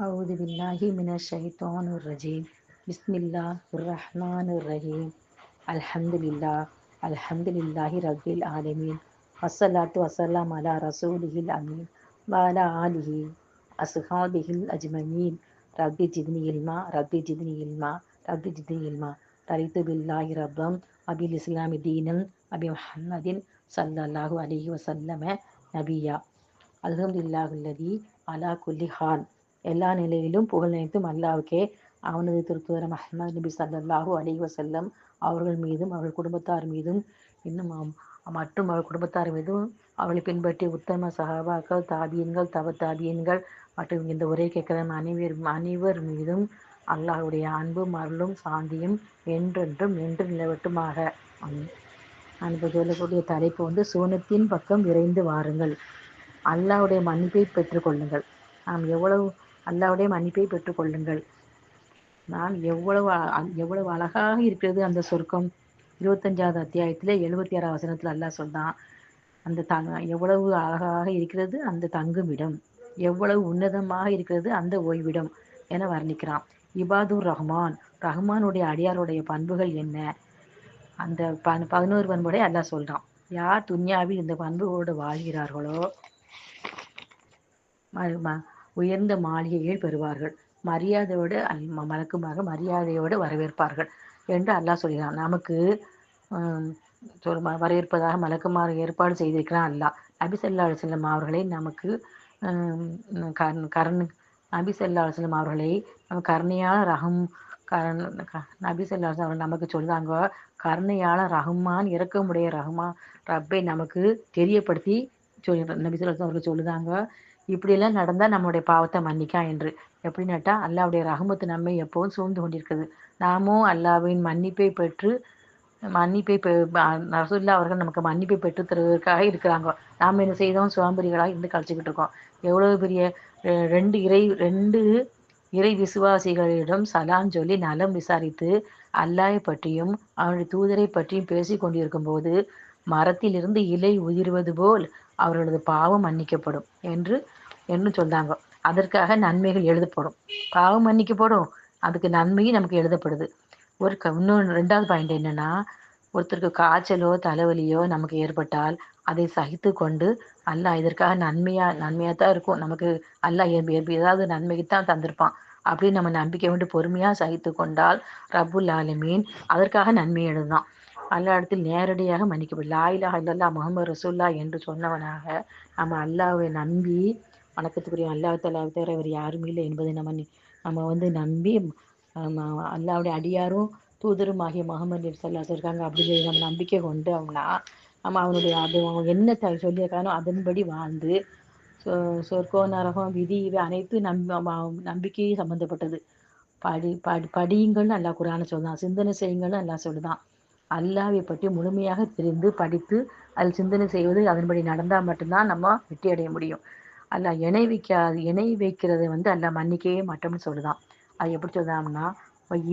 أعوذ بالله من الشيطان الرجيم بسم الله الرحمن الرحيم الحمد لله الحمد لله رب العالمين والصلاة والسلام على رسوله الأمين وعلى آله أصحابه الأجمعين رب جدني علما رب جدني علما رب جدني علما رضيت بالله ربا وبالإسلام دينا وبمحمد صلى الله عليه وسلم نبيا الحمد لله الذي على كل حال எல்லா நிலையிலும் புகழ் நினைத்தும் அல்லாவுக்கே அவனது திருத்துவர மஹமது நபி சல்லாஹூ அலி வசல்லம் அவர்கள் மீதும் அவர்கள் குடும்பத்தார் மீதும் இன்னும் மற்றும் அவர் குடும்பத்தார் மீதும் அவளை பின்பற்றிய உத்தம சகாபாக்கள் தாபியன்கள் தவ தாபியன்கள் மற்றும் இந்த உரை கேட்கிற அனைவர் அனைவர் மீதும் அல்லாஹுடைய அன்பும் அருளும் சாந்தியும் என்றென்றும் என்று நிலவட்டுமாக. அன்பு சொல்லக்கூடிய தலைப்பு வந்து சூனத்தின் பக்கம் விரைந்து வாருங்கள். அல்லாஹுடைய மன்னிப்பை பெற்றுக்கொள்ளுங்கள் நாம் எவ்வளவு அல்லாவுடைய மன்னிப்பை பெற்றுக்கொள்ளுங்கள் நான் எவ்வளவு எவ்வளவு அழகாக இருக்கிறது அந்த சொர்க்கம். இருபத்தஞ்சாவது அத்தியாயத்தில் எழுபத்தி ஆறாவது வசனத்தில் அல்லாஹ் சொல்றான் அந்த தங்க எவ்வளவு அழகாக இருக்கிறது அந்த தங்குமிடம். எவ்வளவு உன்னதமாக இருக்கிறது அந்த ஓய்விடம் என வர்ணிக்கிறான். இபாதுர் ரஹ்மான் ரஹ்மானுடைய அடியாருடைய பண்புகள் என்ன? அந்த ப பதினோரு பண்புடைய அல்லாஹ் சொல்றான். யார் துன்யாவில் இந்த பண்புகளோடு வாழ்கிறார்களோ? உயர்ந்த மாளிகையில் பெறுவார்கள். மரியாதையோடு மலக்குமாக மரியாதையோடு வரவேற்பார்கள் என்று அல்லாஹ் சொல்கிறான். நமக்கு வரவேற்பதாக மலக்குமாறு ஏற்பாடு செய்திருக்கிறான் அல்லாஹ். நபி சொல்லா அலுவலம் அவர்களை நமக்கு கரண் நபி சொல்லா அலுவலம் அவர்களை நம்ம கருணையான ரகம் கரண் நபி சொல்லா அவர்கள் நமக்கு சொல்லுதாங்க கருணையால ரஹ்மான் இறக்கமுடைய ரஹ்மான் ரப்பை நமக்கு தெரியப்படுத்தி சொல்லி நபி அவர்கள் சொல்லுதாங்க இப்படியெல்லாம் நடந்தால் நம்முடைய பாவத்தை மன்னிக்கா என்று. எப்படின்னாட்டா அல்லாவுடைய ரகமத்து நம்மை எப்போவும் சூழ்ந்து கொண்டிருக்கிறது. நாமும் அல்லாவின் மன்னிப்பை பெற்று மன்னிப்பை ரசுல்லா அவர்கள் நமக்கு மன்னிப்பை பெற்று தருவதற்காக இருக்கிறாங்க. நாம் என்ன செய்தோம்? சுவாம்பரிகளாக இருந்து கழிச்சுக்கிட்டு இருக்கோம். எவ்வளவு பெரிய ரெண்டு இறை ரெண்டு இறை விசுவாசிகளிடம் சலாம் சொல்லி நலம் விசாரித்து அல்லாயை பற்றியும் அவனுடைய தூதரை பற்றியும் பேசி கொண்டிருக்கும் போது மரத்திலிருந்து இலை உதிர்வது போல் அவர்களது பாவம் மன்னிக்கப்படும் என்று என்று சொன்னாங்க அதற்காக நன்மைகள் எழுதப்படும். பாவம் மன்னிக்கப்படும். அதுக்கு நன்மையும் நமக்கு எழுதப்படுது. ஒரு இன்னொன்று ரெண்டாவது பாயிண்ட் என்னன்னா ஒருத்தருக்கு காய்ச்சலோ தலைவலியோ நமக்கு ஏற்பட்டால் அதை சகித்து கொண்டு அல்லாஹ் இதற்காக நன்மையா நன்மையா தான் இருக்கும். நமக்கு அல்லாஹ் ஏதாவது நன்மைக்கு தான் தந்திருப்பான். அப்படின்னு நம்ம நம்பிக்கை கொண்டு பொறுமையா சகித்து கொண்டால் ரபுல் ஆலமீன் அதற்காக நன்மை எழுதுதான். அல்லா இடத்தில் நேரடியாக மன்னிக்கப்படும் லாயிலா இல்லல்லா முகமது ரசூல்லா என்று சொன்னவனாக நம்ம அல்லாவை நம்பி வணக்கத்துக்குரிய அல்லாஹ் தலா தவிர இவர் யாருமே இல்லை என்பதை நம்ம நம்ம வந்து நம்பி அல்லாவுடைய அடியாரும் தூதரும் ஆகிய முகமது சல்லாஸ் இருக்காங்க அப்படி நம்ம நம்பிக்கை கொண்டு அவனா நம்ம அவனுடைய அது என்ன சொல்லியிருக்கானோ அதன்படி வாழ்ந்து சொர்க்கோ நரகம் விதி இவை அனைத்து நம் நம்பிக்கை சம்பந்தப்பட்டது. படி படி படியுங்கள்னு நல்லா குரான சொல்லுதான் சிந்தனை செய்யுங்கள்னு நல்லா சொல்லுதான் அல்லாவை பற்றி முழுமையாக தெரிந்து படித்து அதில் சிந்தனை செய்வது அதன்படி நடந்தால் மட்டும்தான் நம்ம வெற்றி அடைய முடியும். அல்ல இணை வைக்காது இணை வைக்கிறதை வந்து அல்ல மன்னிக்கவே மாட்டோம்னு சொல்லுதான். அது எப்படி சொல்லுதாம்னா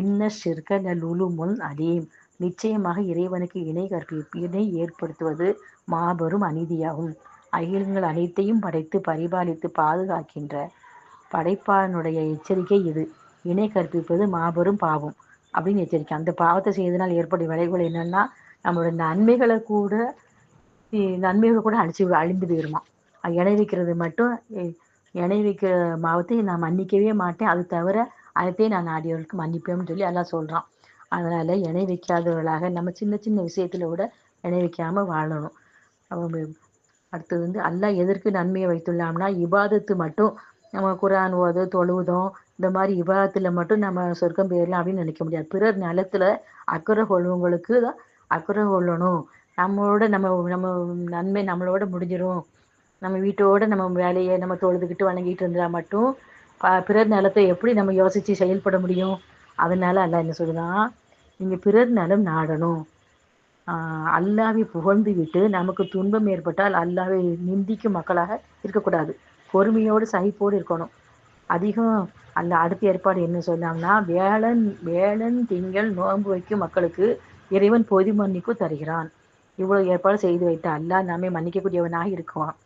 இன்ன சிற்க லுலு முன் அலீம். நிச்சயமாக இறைவனுக்கு இணை கற்பிப்பு இணை ஏற்படுத்துவது மாபெரும் அநீதியாகும். அகிலங்கள் அனைத்தையும் படைத்து பரிபாலித்து பாதுகாக்கின்ற படைப்பாளனுடைய எச்சரிக்கை இது. இணை கற்பிப்பது மாபெரும் பாவம். அப்படின்னு எச்சரிக்கை. அந்த பாவத்தை செய்தனால் ஏற்படும் விளைவுகள் என்னன்னா நம்மளோட நன்மைகளை கூட நன்மைகளை கூட அழிச்சு அழிந்து போயிருமா? இணை வைக்கிறது மட்டும் இணை வைக்கிற மாவத்தை நான் மன்னிக்கவே மாட்டேன். அது தவிர அனைத்தையும் நான் நாடியவர்களுக்கு மன்னிப்பேன்னு சொல்லி எல்லாம் சொல்றான். அதனால இணை வைக்காதவர்களாக நம்ம சின்ன சின்ன விஷயத்துல கூட இணை வைக்காம வாழணும். அடுத்தது வந்து அல்லாஹ் எதற்கு நன்மையை வைத்துள்ளாம்னா இபாதத்து மட்டும் நம்ம குரான் ஓது தொழுவதும் இந்த மாதிரி விவாதத்தில் மட்டும் நம்ம சொர்க்கம் போயிடலாம் அப்படின்னு நினைக்க முடியாது. பிறர் நிலத்துல அக்கறை கொள்வங்களுக்கு தான் அக்கறை கொள்ளணும். நம்மளோட நம்ம நம்ம நன்மை நம்மளோட முடிஞ்சிடும் நம்ம வீட்டோட நம்ம வேலையை நம்ம தொழுதுகிட்டு வணங்கிட்டு இருந்தா மட்டும் பிறர் நிலத்தை எப்படி நம்ம யோசிச்சு செயல்பட முடியும்? அதனால அல்ல என்ன சொல்லுதான் நீங்க பிறர் நலம் நாடணும். ஆஹ் அல்லாவை புகழ்ந்து விட்டு நமக்கு துன்பம் ஏற்பட்டால் அல்லாவை நிந்திக்கும் மக்களாக இருக்கக்கூடாது. பொறுமையோடு சகிப்போடு இருக்கணும். அதிகம். அல்ல அடுத்த ஏற்பாடு என்ன சொன்னாங்கன்னா வேளன் வேளன் திங்கள் நோன்பு வைக்கும் மக்களுக்கு இறைவன் பொது மன்னிப்பு தருகிறான். இவ்வளவு ஏற்பாடு செய்து வைத்த அல்லாஹ் நாமே மன்னிக்கக்கூடியவனாக இருக்குவான்.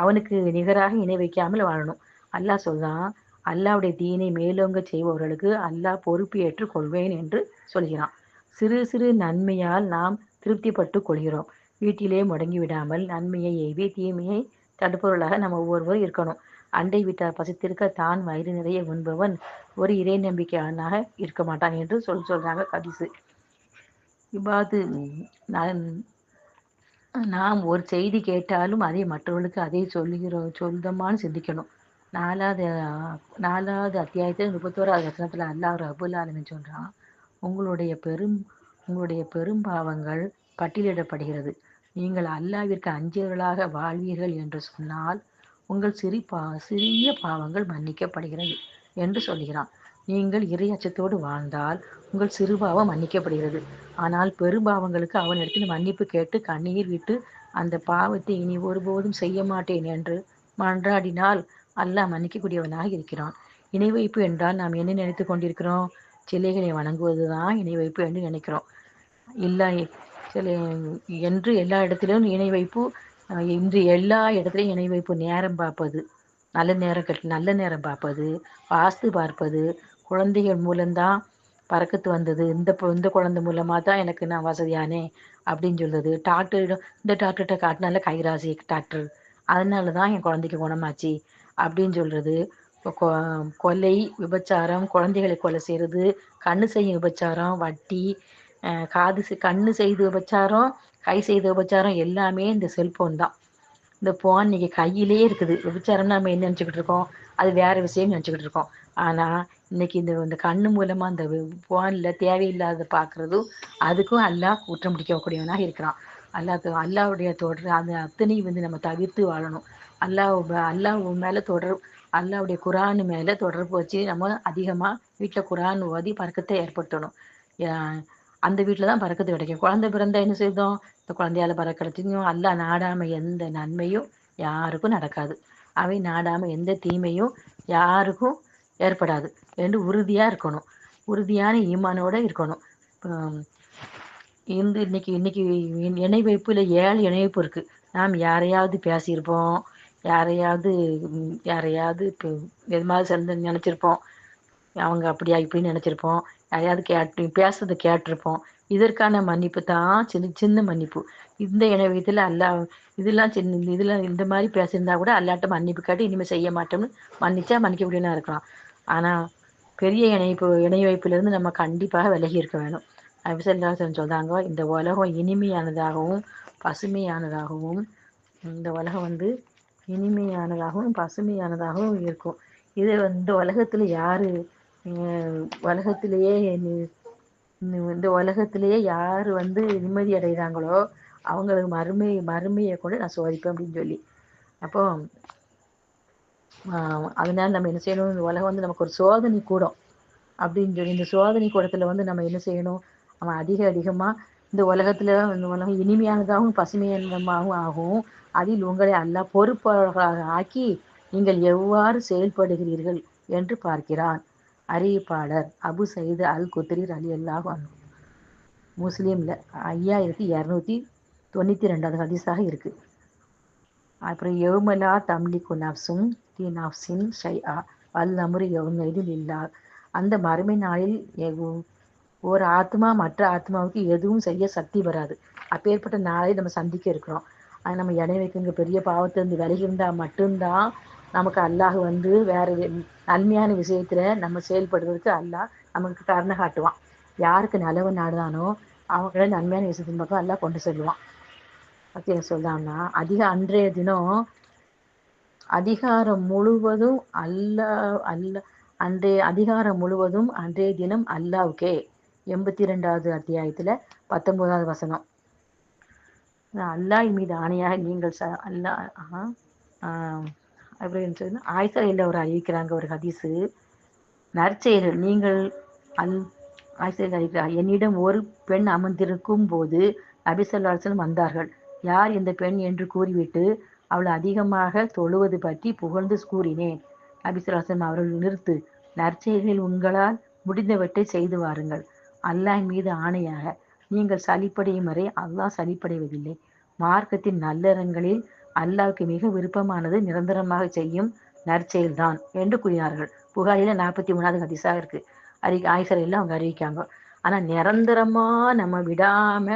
அவனுக்கு நிகராக இணை வைக்காமல் வாழணும். அல்லாஹ் சொல்றான் அல்லாவுடைய தீனை மேலோங்க செய்பவர்களுக்கு அல்லாஹ் பொறுப்பு ஏற்றுக் கொள்வேன் என்று சொல்கிறான். சிறு சிறு நன்மையால் நாம் திருப்திப்பட்டு கொள்கிறோம். வீட்டிலே முடங்கி விடாமல் நன்மையை எய்வி தீமையை தடுப்பவர்களாக நம்ம ஒவ்வொருவரும் இருக்கணும். அண்டை வீட்டார் பசித்திருக்க தான் வயிறு நிறைய உண்பவன் ஒரு இறை நம்பிக்கையானாக இருக்க மாட்டான் என்று சொல் சொல்றாங்க கதிசு இவ்வாறு நான் நாம் ஒரு செய்தி கேட்டாலும் அதை மற்றவர்களுக்கு அதை சொல்லுகிறோம் சொல்தமான்னு சிந்திக்கணும். நாலாவது நாலாவது அத்தியாயத்தில் முப்பத்தோராவது வசனத்தில் அல்லாஹ் அபுல் ஆலமின் சொல்கிறான் உங்களுடைய பெரும் உங்களுடைய பெரும் பாவங்கள் பட்டியலிடப்படுகிறது. நீங்கள் அல்லாவிற்கு அஞ்சியவர்களாக வாழ்வீர்கள் என்று சொன்னால் உங்கள் சிறி பா சிறிய பாவங்கள் மன்னிக்கப்படுகிறது என்று சொல்கிறான். நீங்கள் இறை அச்சத்தோடு வாழ்ந்தால் உங்கள் சிறுபாவம் மன்னிக்கப்படுகிறது. ஆனால் பெரும்பாவங்களுக்கு அவனிடத்தில் மன்னிப்பு கேட்டு கண்ணீர் விட்டு அந்த பாவத்தை இனி ஒருபோதும் செய்ய மாட்டேன் என்று மன்றாடினால் அல்லாஹ் மன்னிக்கக்கூடியவனாக இருக்கிறான். இணை வைப்பு என்றால் நாம் என்ன நினைத்து கொண்டிருக்கிறோம்? சிலைகளை வணங்குவதுதான் இணை வைப்பு என்று நினைக்கிறோம். இல்லை சில என்று எல்லா இடத்திலும் இணை வைப்பு இன்று எல்லா இடத்துலையும் இணை வைப்பு நேரம் பார்ப்பது நல்ல நேரம் கட் நல்ல நேரம் பார்ப்பது வாஸ்து பார்ப்பது குழந்தைகள் மூலம்தான் பறக்கத்து வந்தது இந்த இந்த குழந்தை மூலமாக தான் எனக்கு நான் வசதியானே அப்படின்னு சொல்றது. டாக்டரிடம் இந்த டாக்டர்கிட்ட காட்டினால கைராசி டாக்டர் அதனால தான் என் குழந்தைக்கு குணமாச்சு அப்படின்னு சொல்றது. கொ- கொலை விபச்சாரம் குழந்தைகளை கொலை செய்யறது கண்ணு செய்யும் விபச்சாரம் வட்டி காது கண்ணு செய்து விபச்சாரம் கை செய்த உபச்சாரம் எல்லாமே இந்த செல்போன் தான். இந்த போன் இன்னைக்கு கையிலே இருக்குது. விபச்சாரம்னா நம்ம என்ன நினச்சிக்கிட்டு இருக்கோம்? அது வேற விஷயம் நினச்சிக்கிட்டு இருக்கோம். ஆனால் இன்னைக்கு இந்த இந்த கண்ணு மூலமாக அந்த ஃபோனில் தேவையில்லாத பார்க்குறதும் அதுக்கும் அல்லாஹ் குற்றம் பிடிக்கக்கூடியவனாக இருக்கிறான். அல்லாஹ் அல்லாவுடைய தொடர் அந்த அத்தனையும் வந்து நம்ம தவிர்த்து வாழணும். அல்லாஹ் அல்லா அல்லாஹ் தொடர் அல்லாவுடைய குரான் மேலே தொடர்பு வச்சு நம்ம அதிகமாக வீட்டில் குரான் ஓதி பறக்கத்தை ஏற்படுத்தணும். அந்த வீட்டில் தான் பறக்கிறது கிடைக்கும் குழந்தை பிறந்தா என்ன செய்தோம்? இந்த குழந்தையால பறக்க அல்ல அல்லா நாடாம எந்த நன்மையும் யாருக்கும் நடக்காது. அவை நாடாம எந்த தீமையும் யாருக்கும் ஏற்படாது. என்று உறுதியாக இருக்கணும். உறுதியான ஈமானோடு இருக்கணும். இந்த இன்னைக்கு இன்னைக்கு இணை- இணை ஏழு இணைப்பு இருக்குது இருக்கு. நாம் யாரையாவது பேசியிருப்போம். யாரையாவது யாரையாவது இப்போ எது மாதிரி சேர்ந்து நினச்சிருப்போம். அவங்க அப்படியா இப்படின்னு நினச்சிருப்போம். யாரையாவது கேட்டு பேசுறதை கேட்டிருப்போம். இதற்கான மன்னிப்பு தான் சின்ன சின்ன மன்னிப்பு. இந்த இதில் அல்லா இதெல்லாம் சின்ன இதெல்லாம் இந்த மாதிரி பேசியிருந்தா கூட அல்லாட்ட மன்னிப்பு காட்டி இனிமேல் செய்ய மாட்டோம்னு மன்னிச்சா மன்னிக்க இருக்கலாம். ஆனால் பெரிய இணைப்பு இணை வைப்பிலிருந்து நம்ம கண்டிப்பாக விலகி இருக்க வேணும். அபிசல்லாசன் சொல்கிறாங்க இந்த உலகம் இனிமையானதாகவும் பசுமையானதாகவும் இந்த உலகம் வந்து இனிமையானதாகவும் பசுமையானதாகவும் இருக்கும். இது இந்த உலகத்தில் யார் உலகத்திலேயே இந்த உலகத்திலேயே யாரு வந்து நிம்மதி அடைகிறாங்களோ அவங்களுக்கு மறுமை மறுமையை கூட நான் சோதிப்பேன் அப்படின்னு சொல்லி. அப்போ அதனால நம்ம என்ன செய்யணும்? இந்த உலகம் வந்து நமக்கு ஒரு சோதனை கூடம் அப்படின்னு சொல்லி இந்த சோதனை கூடத்துல வந்து நம்ம என்ன செய்யணும்? நம்ம அதிக அதிகமா இந்த உலகத்துல இந்த உலகம் இனிமையானதாகவும் பசுமையானதாகவும் ஆகும். அதில் உங்களை அல்லாஹ் பொறுப்பாளர்களாக ஆக்கி நீங்கள் எவ்வாறு செயல்படுகிறீர்கள் என்று பார்க்கிறான். அறிவிப்பாளர் அபு சயீது அல் குத்ரி அலி அல்லாஹ் முஸ்லீம்ல ஐயாயிரத்தி இரநூத்தி தொண்ணூத்தி ரெண்டாவது ஹதீஸாக இருக்கு. அப்புறம் யௌமலா தம்லிக்கு நப்சும் தி நப்சின் ஷைஆ அல் அம்ரு யௌமைதில் இல்லா அந்த மறுமை நாளில் ஒரு ஆத்மா மற்ற ஆத்மாவுக்கு எதுவும் செய்ய சக்தி வராது. அப்பேற்பட்ட நாளை நம்ம சந்திக்க இருக்கிறோம். அது நம்ம இணை வைக்கிற பெரிய பாவத்திலிருந்து விலகி இருந்தால் மட்டும்தான் நமக்கு அல்லாஹ் வந்து வேற நன்மையான விஷயத்துல நம்ம செயல்படுறதுக்கு அல்லாஹ் நமக்கு கருணை காட்டுவான். யாருக்கு நலவு நாடுதானோ அவங்கள நன்மையான விஷயத்தின் பக்கம் அல்லாஹ் கொண்டு செல்லுவான். பத்தி என்ன சொல்றான்னா அதிக அன்றைய தினம் அதிகாரம் முழுவதும் அல்லா அல்ல அன்றைய அதிகாரம் முழுவதும் அன்றைய தினம் அல்லாவுக்கே எண்பத்தி ரெண்டாவது அத்தியாயத்துல பத்தொன்பதாவது வசனம். அல்லாஹ் மீது ஆணையாக நீங்கள் ச அல்லா ஆஹா, ஆஹ், அப்படின்னு சொன்னா ஆயிஷா இல்ல அறிவிக்கிறாங்க ஒரு ஹதீஸு. நற்செயல்கள் நீங்கள் அல் ஆயிஷா அறிவிக்கிறார். என்னிடம் ஒரு பெண் அமர்ந்திருக்கும் போது நபிசல்லாசன் வந்தார்கள். யார் இந்த பெண்? என்று கூறிவிட்டு அவள் அதிகமாக தொழுவது பற்றி புகழ்ந்து கூறினேன். நபிசல்லாசன் அவர்கள் நிறுத்து நற்செயல்களில் உங்களால் முடிந்தவற்றை செய்து வாருங்கள். அல்லாஹ் மீது ஆணையாக நீங்கள் சலிப்படையும் வரை அல்லாஹ் சலிப்படைவதில்லை. மார்க்கத்தின் நல்லறங்களில் அல்லாவுக்கு மிக விருப்பமானது நிரந்தரமாக செய்யும் நற்செயல்தான் என்று கூறினார்கள். புகாரில நாற்பத்தி மூணாவது ஹதீஸாக இருக்கு. அறி ஆய்சரையில் அவங்க அறிவிக்காங்க. ஆனா நிரந்தரமா நம்ம விடாம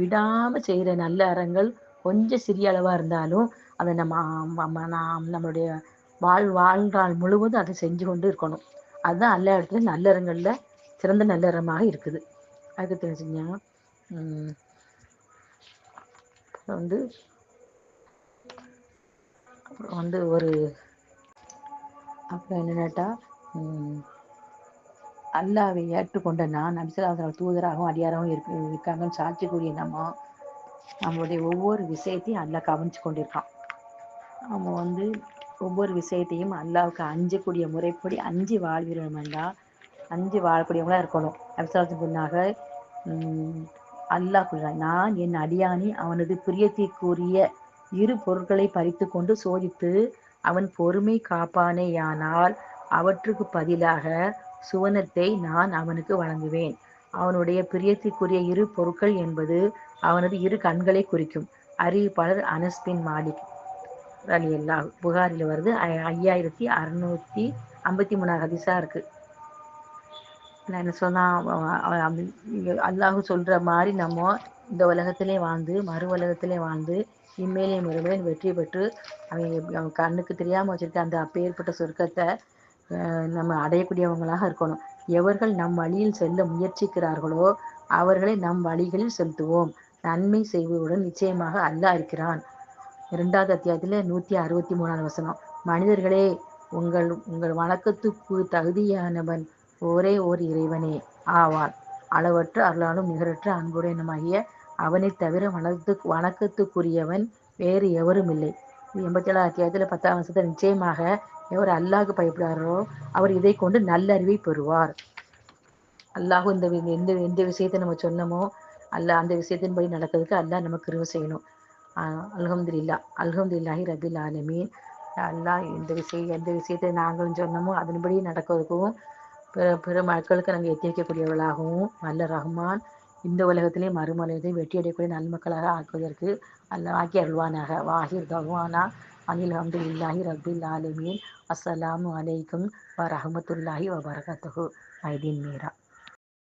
விடாம செய்யற நல்ல அறங்கள் கொஞ்சம் சிறிய அளவா இருந்தாலும் அதை நம்ம நாம் நம்மளுடைய வாழ் வாழ்நாள் முழுவதும் அதை செஞ்சு கொண்டு இருக்கணும். அதுதான் எல்லா இடத்துலயும் நல்லறங்கள்ல சிறந்த நல்லறமாக இருக்குது. அதுக்கு தெரிஞ்சுங்க வந்து அப்புறம் வந்து ஒரு அப்புறம் என்னன்னாட்டா அல்லாவை ஏற்றுக்கொண்ட நான் நபிசலாசன தூதராகவும் அடியாராகவும் இருக்கு இருக்காங்கன்னு சாட்சி கூறிய நம்ம நம்மளுடைய ஒவ்வொரு விஷயத்தையும் அல்லாஹ் கவனிச்சு கொண்டிருக்கான். நம்ம வந்து ஒவ்வொரு விஷயத்தையும் அல்லாவுக்கு அஞ்சக்கூடிய முறைப்படி அஞ்சு வாழ்கிறோம் அஞ்சு வாழக்கூடியவங்களா இருக்கணும். நபிசலாசன் பொண்ணாக அல்லாஹ் நான் என் அடியானி அவனது பிரியத்திற்குரிய இரு பொருட்களை பறித்து கொண்டு சோதித்து அவன் பொறுமை காப்பானேயானால் அவற்றுக்கு பதிலாக சுவனத்தை நான் அவனுக்கு வழங்குவேன். அவனுடைய பிரியத்திற்குரிய இரு பொருட்கள் என்பது அவனது இரு கண்களை குறிக்கும் அறிவிப்பாளர் அனஸ்பின் மாலிக் அலி அல்லாஹ். புகாரில் வருது ஐயாயிரத்தி அறுநூத்தி ஐம்பத்தி மூணாவது ஹதிசா இருக்கு. நான் என்ன சொன்னா அல்லாஹு அல்லாஹ் சொல்ற மாதிரி நம்ம இந்த உலகத்திலே வாழ்ந்து மறு உலகத்திலே வாழ்ந்து இம்மேலே மறுமையிலும் வெற்றி பெற்று அவன் அவன் கண்ணுக்கு தெரியாம வச்சிருக்க அந்த அப்பேற்பட்ட சொர்க்கத்தை நம்ம அடையக்கூடியவங்களாக இருக்கணும். எவர்கள் நம் வழியில் செல்ல முயற்சிக்கிறார்களோ அவர்களை நம் வழிகளில் செலுத்துவோம். நன்மை செய்வதுடன் நிச்சயமாக அல்லாஹ் இருக்கிறான். இரண்டாவது அத்தியாயத்துல நூத்தி அறுபத்தி மூணாவது வசனம். மனிதர்களே உங்கள் உங்கள் வணக்கத்துக்கு தகுதியானவன் ஒரே ஓர் இறைவனே ஆவான். அளவற்ற அருளாலும் நிகரற்ற அன்புடையனுமாகிய அவனை தவிர வணக்கத்து வணக்கத்துக்குரியவன் வேறு எவரும் இல்லை எண்பத்தி ஏழாவது அத்தியாயத்துல பத்தாம் வருஷத்துல நிச்சயமாக எவர் அல்லாஹ்க்கு பயப்படுறாரோ அவர் இதை கொண்டு நல்லறிவை பெறுவார். அல்லாஹ் இந்த வி- எந்த எந்த விஷயத்தை நம்ம சொன்னோமோ அல்லாஹ் அந்த விஷயத்தின்படி நடக்கிறதுக்கு அல்லாஹ் நமக்கு கிருவ செய்யணும். அல்ஹம்துலில்லா அல்ஹம்துலில்லாஹி ரபில் ஆலமீன். அல்லாஹ் இந்த விஷயம் எந்த விஷயத்தை நாங்களும் சொன்னோமோ அதன்படி நடக்கிறதுக்கும் பிற பிற மக்களுக்கு நாங்கள் எத்தி வைக்கக்கூடியவர்களாகவும் நல்ல ரஹ்மான். இந்த உலகத்திலே மறுமலகத்தை வெற்றியடையக்கூடிய நல்மக்களாக நன்மக்களாக ஆக்குவதற்கு அல்லாஹ் ஆக்கி அருள்வானாக. வாஹிர் தவானா அனில் அஹமதுல்லாஹி ரபில் ஆலமீன். அஸ்ஸலாமு அலைக்கும் வரஹமத்துல்லாஹி வபரகாத்துஹு. மைதீன் மீரா.